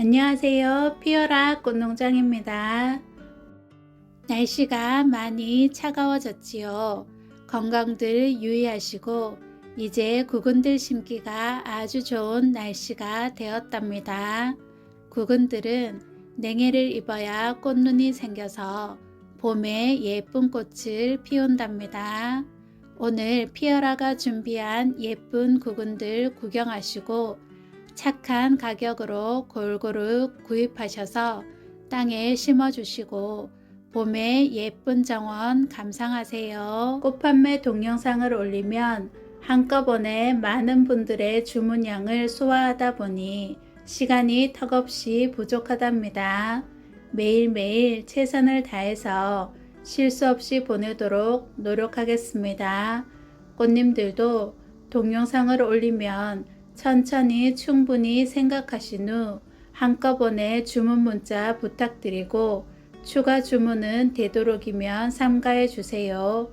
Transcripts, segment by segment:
안녕하세요. 피어라 꽃농장입니다. 날씨가 많이 차가워졌지요. 건강들 유의하시고 이제 구근들 심기가 아주 좋은 날씨가 되었답니다. 구근들은 냉해를 입어야 꽃눈이 생겨서 봄에 예쁜 꽃을 피운답니다. 오늘 피어라가 준비한 예쁜 구근들 구경하시고 착한 가격으로 골고루 구입하셔서 땅에 심어주시고 봄의 예쁜 정원 감상하세요. 꽃판매 동영상을 올리면 한꺼번에 많은 분들의 주문량을 소화하다 보니 시간이 턱없이 부족하답니다. 매일매일 최선을 다해서 실수 없이 보내도록 노력하겠습니다. 꽃님들도 동영상을 올리면 천천히 충분히 생각하신 후 한꺼번에 주문 문자 부탁드리고 추가 주문은 되도록이면 삼가해 주세요.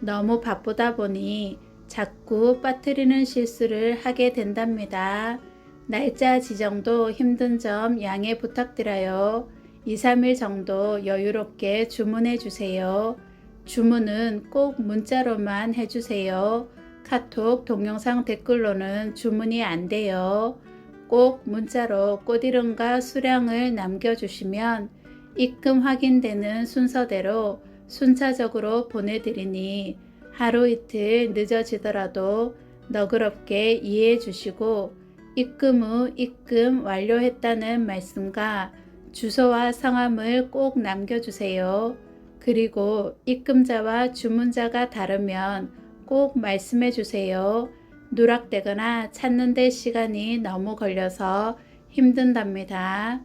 너무 바쁘다 보니 자꾸 빠뜨리는 실수를 하게 된답니다. 날짜 지정도 힘든 점 양해 부탁드려요. 2, 3일 정도 여유롭게 주문해 주세요. 주문은 꼭 문자로만 해주세요. 카톡 동영상 댓글로는 주문이 안 돼요. 꼭 문자로 꽃 이름과 수량을 남겨주시면 입금 확인되는 순서대로 순차적으로 보내드리니 하루 이틀 늦어지더라도 너그럽게 이해해 주시고 입금 후 입금 완료했다는 말씀과 주소와 성함을 꼭 남겨주세요. 그리고 입금자와 주문자가 다르면 꼭 말씀해 주세요. 누락되거나 찾는데 시간이 너무 걸려서 힘든답니다.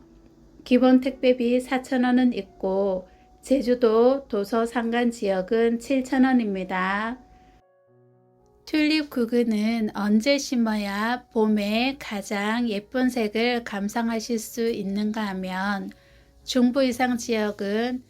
기본 택배비 4,000원은 있고 제주도 도서 상간 지역은 7,000원입니다. 튤립 구근은 언제 심어야 봄에 가장 예쁜 색을 감상하실 수 있는가 하면 중부 이상 지역은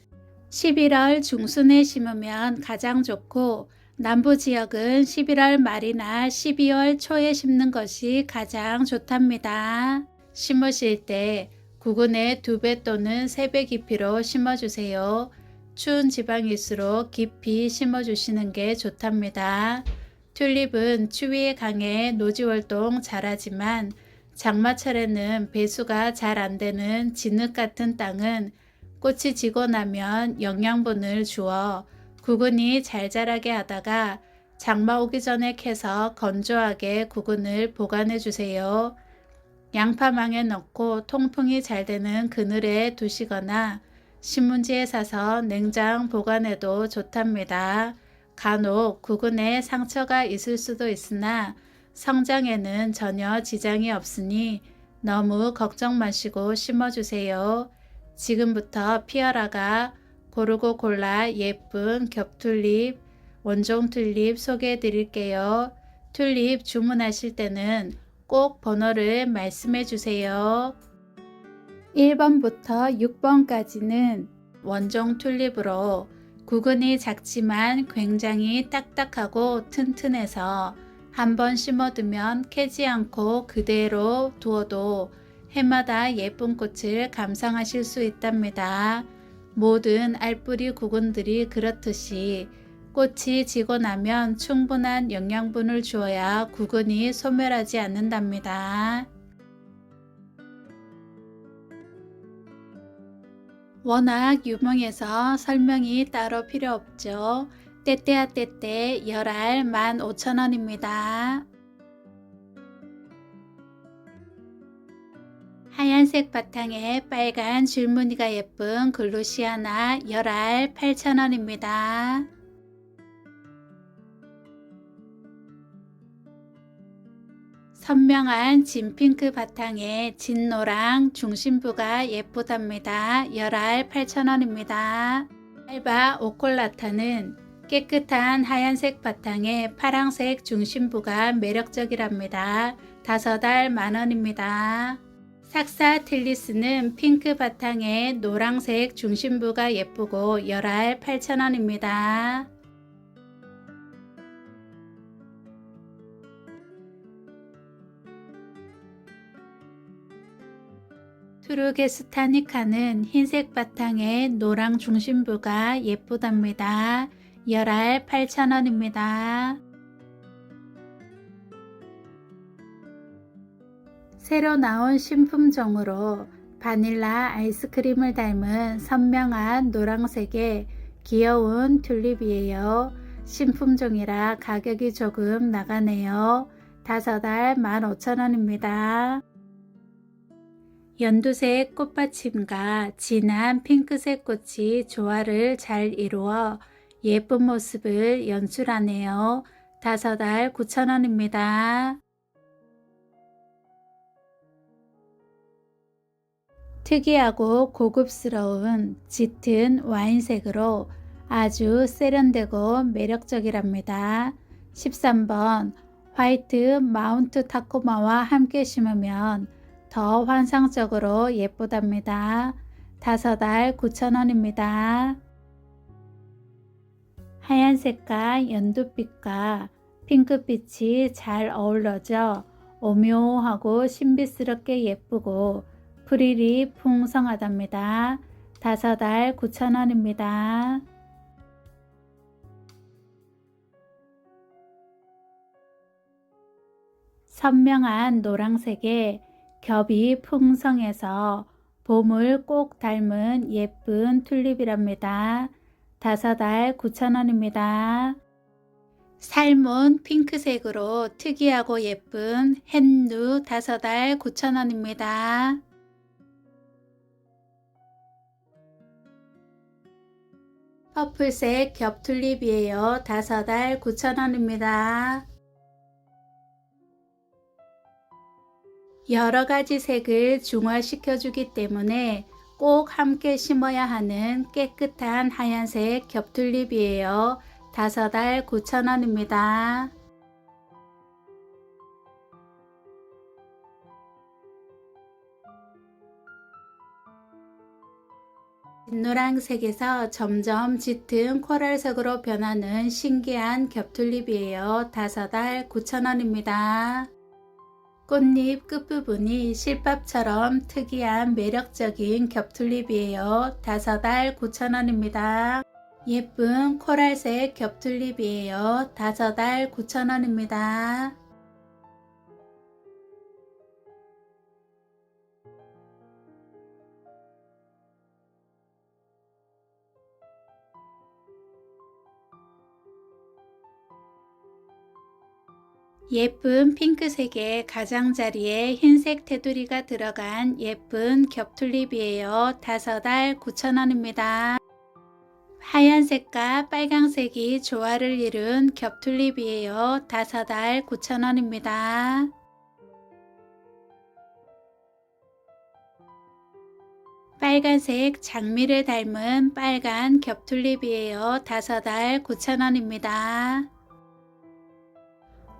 11월 중순에 심으면 가장 좋고 남부 지역은 11월 말이나 12월 초에 심는 것이 가장 좋답니다. 심으실 때 구근의 두배 또는 세배 깊이로 심어주세요. 추운 지방일수록 깊이 심어주시는 게 좋답니다. 튤립은 추위에 강해 노지활동 잘하지만 장마철에는 배수가 잘 안되는 진흙 같은 땅은 꽃이 지고 나면 영양분을 주어 구근이 잘 자라게 하다가 장마 오기 전에 캐서 건조하게 구근을 보관해 주세요. 양파망에 넣고 통풍이 잘 되는 그늘에 두시거나 신문지에 사서 냉장 보관해도 좋답니다. 간혹 구근에 상처가 있을 수도 있으나 성장에는 전혀 지장이 없으니 너무 걱정 마시고 심어주세요. 지금부터 피어라가 고르고 골라 예쁜 겹툴립, 원종 튤립 소개해 드릴게요. 튤립 주문하실 때는 꼭 번호를 말씀해 주세요. 1번부터 6번까지는 원종 튤립으로 구근이 작지만 굉장히 딱딱하고 튼튼해서 한 번 심어두면 캐지 않고 그대로 두어도 해마다 예쁜 꽃을 감상하실 수 있답니다. 모든 알뿌리 구근들이 그렇듯이 꽃이 지고 나면 충분한 영양분을 주어야 구근이 소멸하지 않는답니다. 워낙 유명해서 설명이 따로 필요 없죠. 때때야 때때 열알 15,000원입니다. 하얀색 바탕에 빨간 줄무늬가 예쁜 글루시아나 열알 8,000원입니다. 선명한 진핑크 바탕에 진노랑 중심부가 예쁘답니다. 열알 8,000원입니다. 알바 오콜라타는 깨끗한 하얀색 바탕에 파랑색 중심부가 매력적이랍니다. 다섯 알 만원입니다. 삭사 틸리스는 핑크 바탕에 노랑색 중심부가 예쁘고 열알 8,000원입니다. 투르게스타니카는 흰색 바탕에 노랑 중심부가 예쁘답니다. 열알 8,000원입니다. 새로 나온 신품종으로 바닐라 아이스크림을 닮은 선명한 노란색의 귀여운 튤립이에요. 신품종이라 가격이 조금 나가네요. 다섯 알 15,000원입니다. 연두색 꽃받침과 진한 핑크색 꽃이 조화를 잘 이루어 예쁜 모습을 연출하네요. 다섯 알 9,000원입니다. 특이하고 고급스러운 짙은 와인색으로 아주 세련되고 매력적이랍니다. 13번 화이트 마운트 타코마와 함께 심으면 더 환상적으로 예쁘답니다. 다섯 알 9,000원입니다. 하얀색과 연두빛과 핑크빛이 잘 어울러져 오묘하고 신비스럽게 예쁘고 프릴이 풍성하답니다. 다섯 알 9,000원입니다. 선명한 노란색에 겹이 풍성해서 봄을 꼭 닮은 예쁜 튤립이랍니다. 다섯 알 9,000원입니다. 삶은 핑크색으로 특이하고 예쁜 햇누 다섯 알 9,000원입니다. 퍼플색 겹튤립이에요. 다섯 알 9,000원입니다. 여러 가지 색을 중화시켜 주기 때문에 꼭 함께 심어야 하는 깨끗한 하얀색 겹튤립이에요. 다섯 알 9,000원입니다. 노란색에서 점점 짙은 코랄색으로 변하는 신기한 겹튤립이에요. 다섯 알 9,000원입니다. 꽃잎 끝부분이 실밥처럼 특이한 매력적인 겹튤립이에요. 다섯 알 9,000원입니다. 예쁜 코랄색 겹튤립이에요. 다섯 알 9,000원입니다. 예쁜 핑크색의 가장자리에 흰색 테두리가 들어간 예쁜 겹튤립이에요. 다섯 알 9,000원입니다. 하얀색과 빨강색이 조화를 이룬 겹튤립이에요. 다섯 알 9,000원입니다. 빨간색 장미를 닮은 빨간 겹튤립이에요. 다섯 알 9,000원입니다.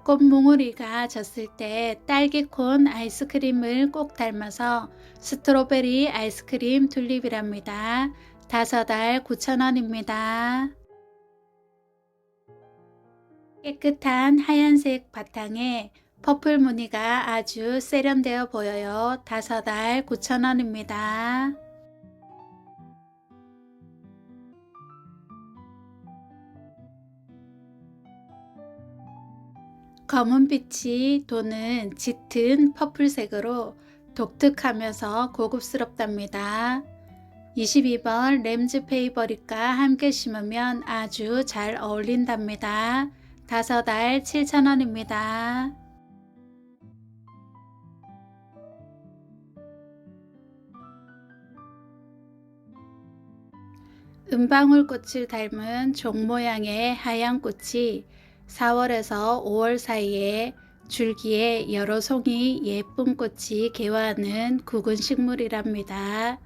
꽃몽우리가 졌을 때 딸기콘 아이스크림을 꼭 닮아서 스트로베리 아이스크림 튤립이랍니다. 다섯 알 9,000원입니다. 깨끗한 하얀색 바탕에 퍼플 무늬가 아주 세련되어 보여요. 다섯 알 9,000원입니다. 검은빛이 도는 짙은 퍼플색으로 독특하면서 고급스럽답니다. 22번 램즈 페이버릿과 함께 심으면 아주 잘 어울린답니다. 다섯 알 7,000원입니다. 은방울꽃을 닮은 종 모양의 하얀 꽃이 4월에서 5월 사이에 줄기에 여러 송이 예쁜 꽃이 개화하는 굵은 식물이랍니다.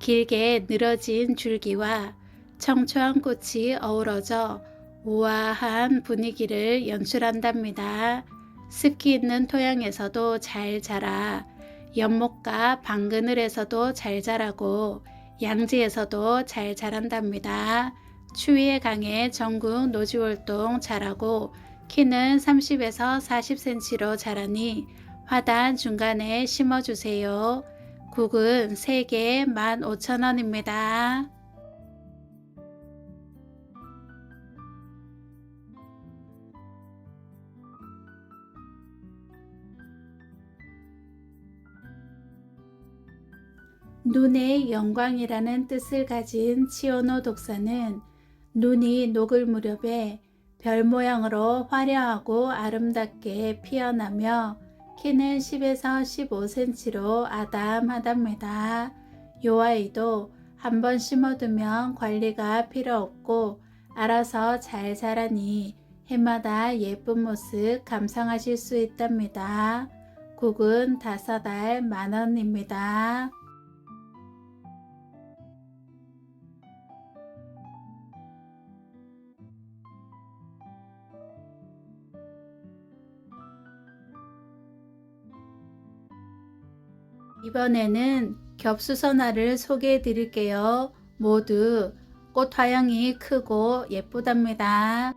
길게 늘어진 줄기와 청초한 꽃이 어우러져 우아한 분위기를 연출한답니다. 습기 있는 토양에서도 잘 자라 연못과 방그늘에서도 잘 자라고 양지에서도 잘 자란답니다. 추위에 강해 전국 노지월동 잘하고 키는 30에서 40cm로 자라니 화단 중간에 심어주세요. 국은 3개 15,000원입니다. 눈의 영광이라는 뜻을 가진 치오노 독사는 눈이 녹을 무렵에 별 모양으로 화려하고 아름답게 피어나며 키는 10에서 15cm로 아담하답니다. 요 아이도 한번 심어두면 관리가 필요 없고 알아서 잘 자라니 해마다 예쁜 모습 감상하실 수 있답니다. 국은 다섯 알 만원입니다. 이번에는 겹수선화를 소개해 드릴게요. 모두 꽃 화형이 크고 예쁘답니다.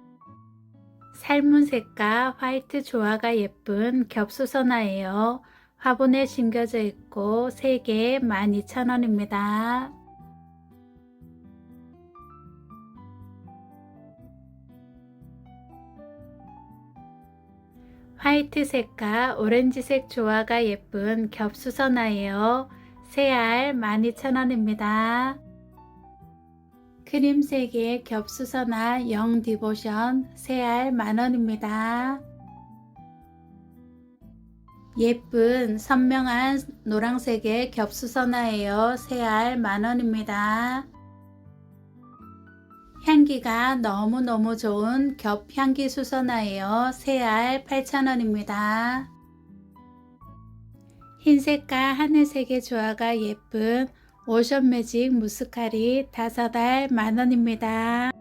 살문색과 화이트 조화가 예쁜 겹수선화예요. 화분에 심겨져 있고 3개 12,000원입니다. 화이트색과 오렌지색 조화가 예쁜 겹수선화예요. 3알 12,000원입니다. 크림색의 겹수선화 영 디보션 3알 만원입니다. 예쁜 선명한 노란색의 겹수선화예요. 3알 만원입니다. 향기가 너무너무 좋은 겹향기 수선화예요. 3알 8,000원입니다. 흰색과 하늘색의 조화가 예쁜 오션 매직 무스카리 5알 만원입니다.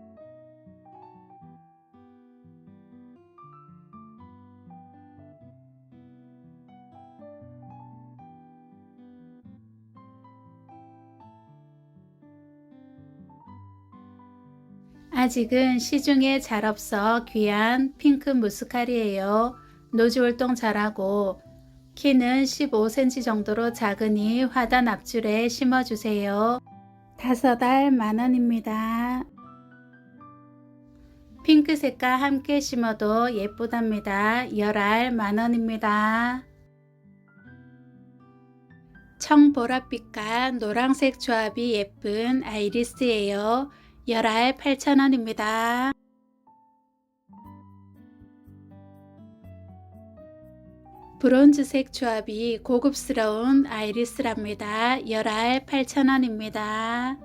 아직은 시중에 잘 없어 귀한 핑크 무스카리예요. 노지 활동 잘하고 키는 15cm 정도로 작으니 화단 앞줄에 심어주세요. 다섯 알 만원입니다. 핑크색과 함께 심어도 예쁘답니다. 열알 만원입니다. 청보랏빛과 노란색 조합이 예쁜 아이리스예요. 열알 8,000원입니다. 브론즈색 조합이 고급스러운 아이리스랍니다. 열알 8,000원입니다.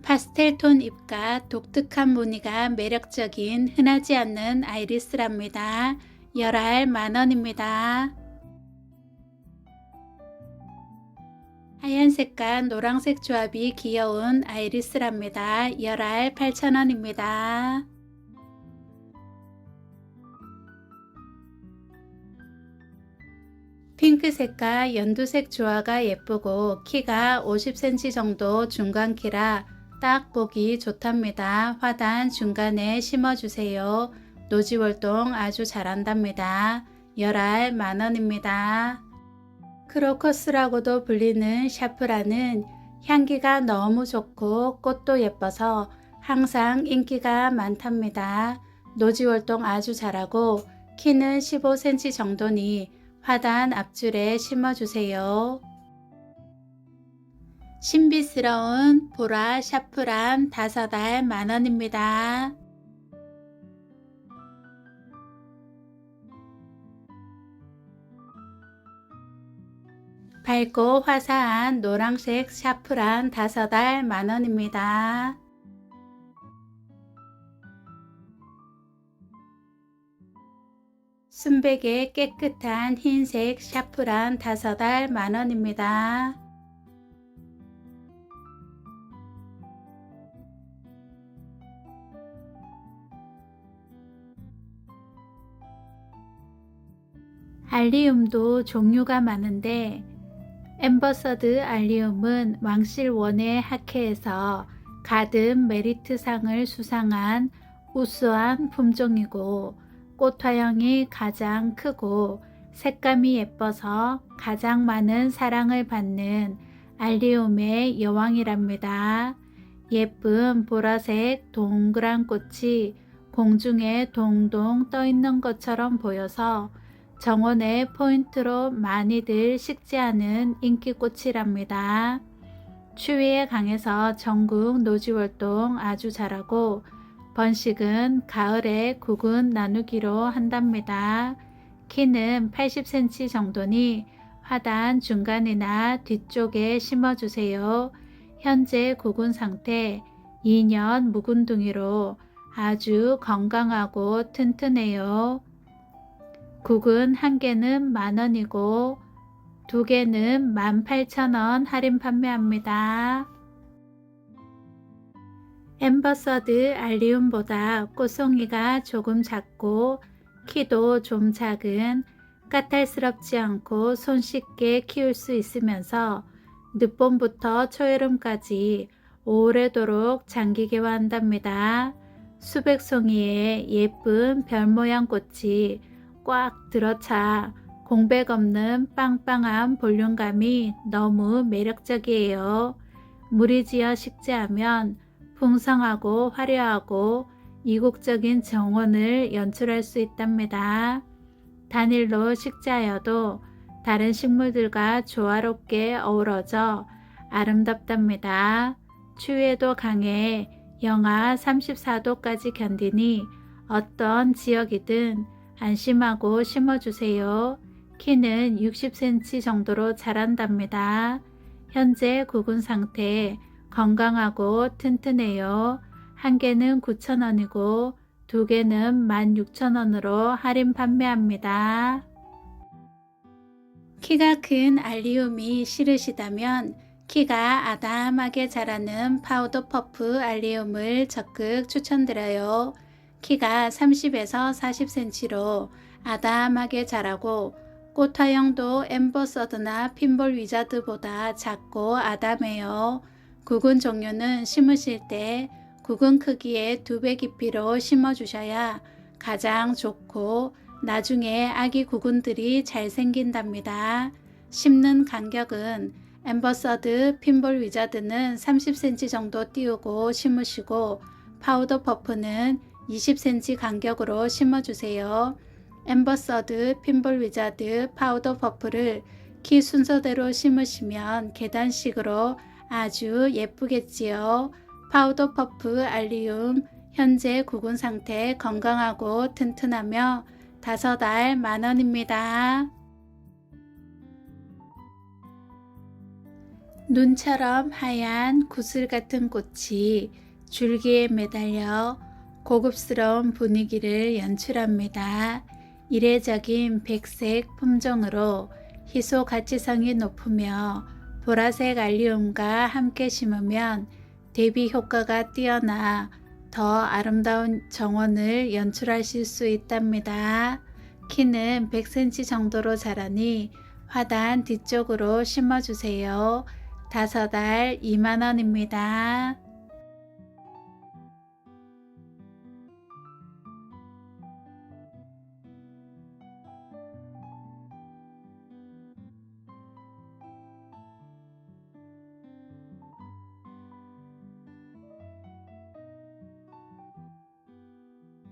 파스텔 톤 잎과 독특한 무늬가 매력적인 흔하지 않는 아이리스랍니다. 열알 만원입니다. 하얀색과 노란색 조합이 귀여운 아이리스랍니다. 열알 8,000원입니다. 핑크색과 연두색 조화가 예쁘고 키가 50cm 정도 중간 키라 딱 보기 좋답니다. 화단 중간에 심어주세요. 노지월동 아주 잘한답니다. 열알 만원입니다. 크로커스라고도 불리는 샤프라는 향기가 너무 좋고 꽃도 예뻐서 항상 인기가 많답니다. 노지 월동 아주 잘하고 키는 15cm 정도니 화단 앞줄에 심어주세요. 신비스러운 보라 다섯 알 만원입니다. 밝고 화사한 노란색 샤프란 다섯 알 만원입니다. 순백의 깨끗한 흰색 샤프란 다섯 알 만원입니다. 알리움도 종류가 많은데 엠버서드 알리움은 왕실원의 학회에서 가든 메리트상을 수상한 우수한 품종이고 꽃 화형이 가장 크고 색감이 예뻐서 가장 많은 사랑을 받는 알리움의 여왕이랍니다. 예쁜 보라색 동그란 꽃이 공중에 동동 떠 있는 것처럼 보여서 정원의 포인트로 많이들 식재하는 인기꽃이랍니다. 추위에 강해서 전국 노지활동 아주 잘하고 번식은 가을에 국은 나누기로 한답니다. 키는 80cm 정도니 화단 중간이나 뒤쪽에 심어주세요. 현재 국은 상태 2년 묵은 둥이로 아주 건강하고 튼튼해요. 국은 한 개는 만 원이고 두 개는 18,000원 할인 판매합니다. 엠버서드 알리움보다 꽃송이가 조금 작고 키도 좀 작은 까탈스럽지 않고 손쉽게 키울 수 있으면서 늦봄부터 초여름까지 오래도록 장기 개화한답니다. 수백 송이의 예쁜 별 모양 꽃이 꽉 들어차 공백 없는 빵빵한 볼륨감이 너무 매력적이에요. 무리지어 식재하면 풍성하고 화려하고 이국적인 정원을 연출할 수 있답니다. 단일로 식재하여도 다른 식물들과 조화롭게 어우러져 아름답답니다. 추위에도 강해 영하 34도까지 견디니 어떤 지역이든 안심하고 심어주세요. 키는 60cm 정도로 자란답니다. 현재 구근 상태 건강하고 튼튼해요. 한 개는 9,000원이고 두 개는 16,000원으로 할인 판매합니다. 키가 큰 알리움이 싫으시다면 키가 아담하게 자라는 파우더 퍼프 알리움을 적극 추천드려요. 키가 30에서 40cm로 아담하게 자라고 꽃화형도 엠버서드나 핀볼 위자드보다 작고 아담해요. 구근 종류는 심으실 때 구근 크기의 두 배 깊이로 심어주셔야 가장 좋고 나중에 아기 구근들이 잘 생긴답니다. 심는 간격은 엠버서드 핀볼 위자드는 30cm 정도 띄우고 심으시고 파우더 퍼프는 20cm 간격으로 심어주세요. 엠버서드 핀볼 위자드 파우더 퍼프를 키 순서대로 심으시면 계단식으로 아주 예쁘겠지요. 파우더 퍼프 알리움 현재 구근 상태 건강하고 튼튼하며 다섯 알 만원입니다. 눈처럼 하얀 구슬 같은 꽃이 줄기에 매달려 고급스러운 분위기를 연출합니다. 이례적인 백색 품종으로 희소 가치성이 높으며 보라색 알리움과 함께 심으면 대비 효과가 뛰어나 더 아름다운 정원을 연출하실 수 있답니다. 키는 100cm 정도로 자라니 화단 뒤쪽으로 심어주세요. 다섯 알 2만원입니다.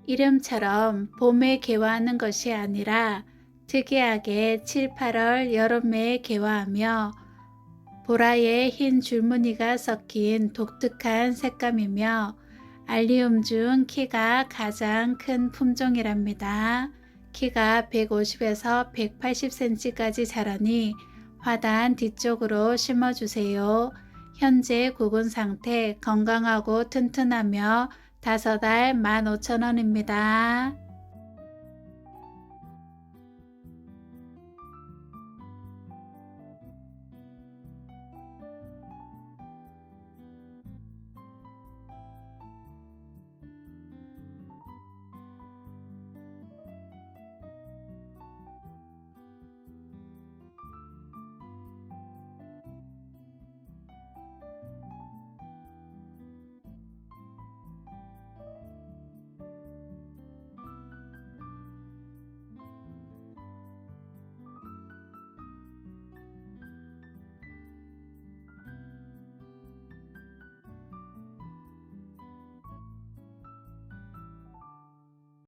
이름처럼 봄에 개화하는 것이 아니라 특이하게 7, 8월 여름에 개화하며 보라의 흰 줄무늬가 섞인 독특한 색감이며 알리움 중 키가 가장 큰 품종이랍니다. 키가 150에서 180cm까지 자라니 화단 뒤쪽으로 심어주세요. 현재 구근 상태 건강하고 튼튼하며 다섯 알 15,000원입니다.